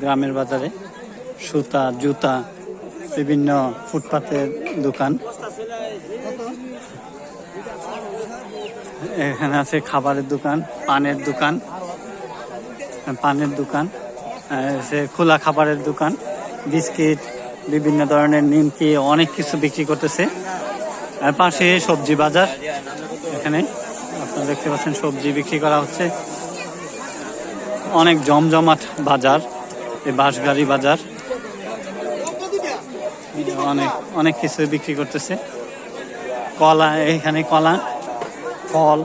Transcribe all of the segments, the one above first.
গ্রামের বাজারে সুতা, জুতা, বিভিন্ন ফুটপাতের দোকান। এখানে আছে খাবারের দোকান, পানের দোকান পানের দোকান সে খোলা খাবারের দোকান, বিস্কিট, বিভিন্ন ধরনের নিমকি, অনেক কিছু বিক্রি করতেছে। আর পাশে সবজি বাজার, এখানে আপনারা দেখতে পাচ্ছেন সবজি বিক্রি করা হচ্ছে। অনেক জমজমাট বাজার। বাঁশগাড়ি বাজার। অনেক অনেক কিছু বিক্রি করতেছে। কলা এখানে কলা ফল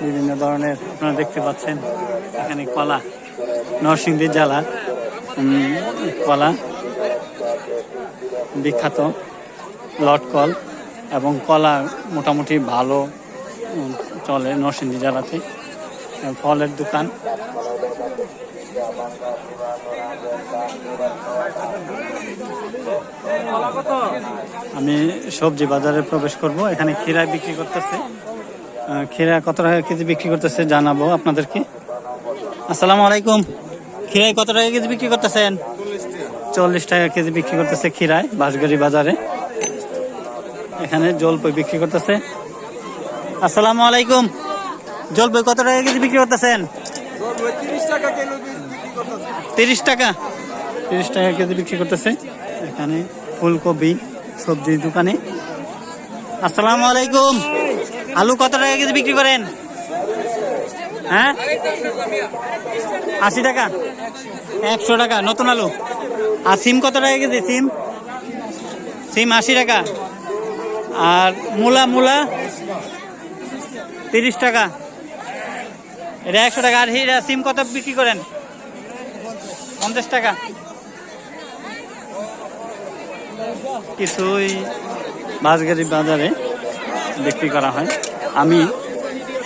বিভিন্ন ধরনের আপনারা দেখতে পাচ্ছেন। এখানে কলা নরসিংদী উম, কলা বিখ্যাত লটকল এবং কলা মোটামুটি ভালো চলে নরসিংদী জেলাতে ফলের দোকান। আমি সবজি বাজারে প্রবেশ করব। এখানে খিরা বিক্রি করতেছে। খিরা কত টাকা কেজি বিক্রি করতেছে জানাব আপনাদেরকে। আসসালামু আলাইকুম। খিরাই কত টাকা কেজি বিক্রি করতেছেন? চল্লিশ টাকা কেজি বিক্রি করতেছে খিরায় বাঁশগাড়ি বাজারে। এখানে জলপই বিক্রি করতেছে। আসসালামু আলাইকুম। জলপই কত টাকা কেজি বিক্রি করতেছেন? তিরিশ টাকা? তিরিশ টাকা কেজি বিক্রি করতেছে। এখানে ফুলকপি সবজির দোকানে। আসসালামু আলাইকুম। আলু কত টাকা কেজি বিক্রি করেন? হ্যাঁ? আশি টাকা? একশো টাকা নতুন আলু। আর সিম কত টাকা কেজি? সিম? সিম আশি টাকা। আর মূলা মূলা? তিরিশ টাকা। এটা একশো টাকা। আর হিরা, সিম কত বিক্রি করেন? পঞ্চাশ টাকা। কিছুই বাসগাড়ি বাজারে বিক্রি করা হয়। আমি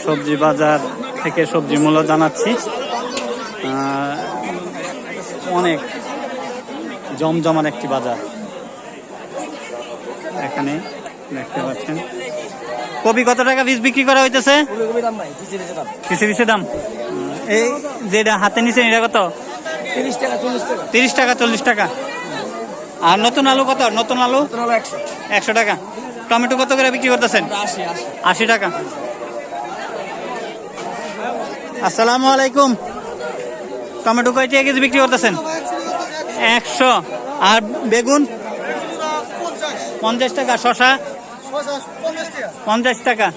সবজি বাজার থেকে সবজি মূল্য জানাচ্ছি। অনেক জমজমার একটি বাজার। এখানে দেখতে পাচ্ছেন। কপি কত টাকা পিস বিক্রি করা হইতেছে? কিছু কিছু দাম এই যেটা হাতে নিচে এটা কত? তিরিশ টাকা, চল্লিশ টাকা। আর নতুন আলু কত? নতুন আলু? একশো টাকা। টমেটো কত করে বিক্রি করতেছেন? আশি টাকা। আসসালামু আলাইকুম। টমেটো কয় টাকা কেজি বিক্রি করতেছেন? একশো। আর বেগুন? পঞ্চাশ টাকা। শশা পঞ্চাশ টাকা।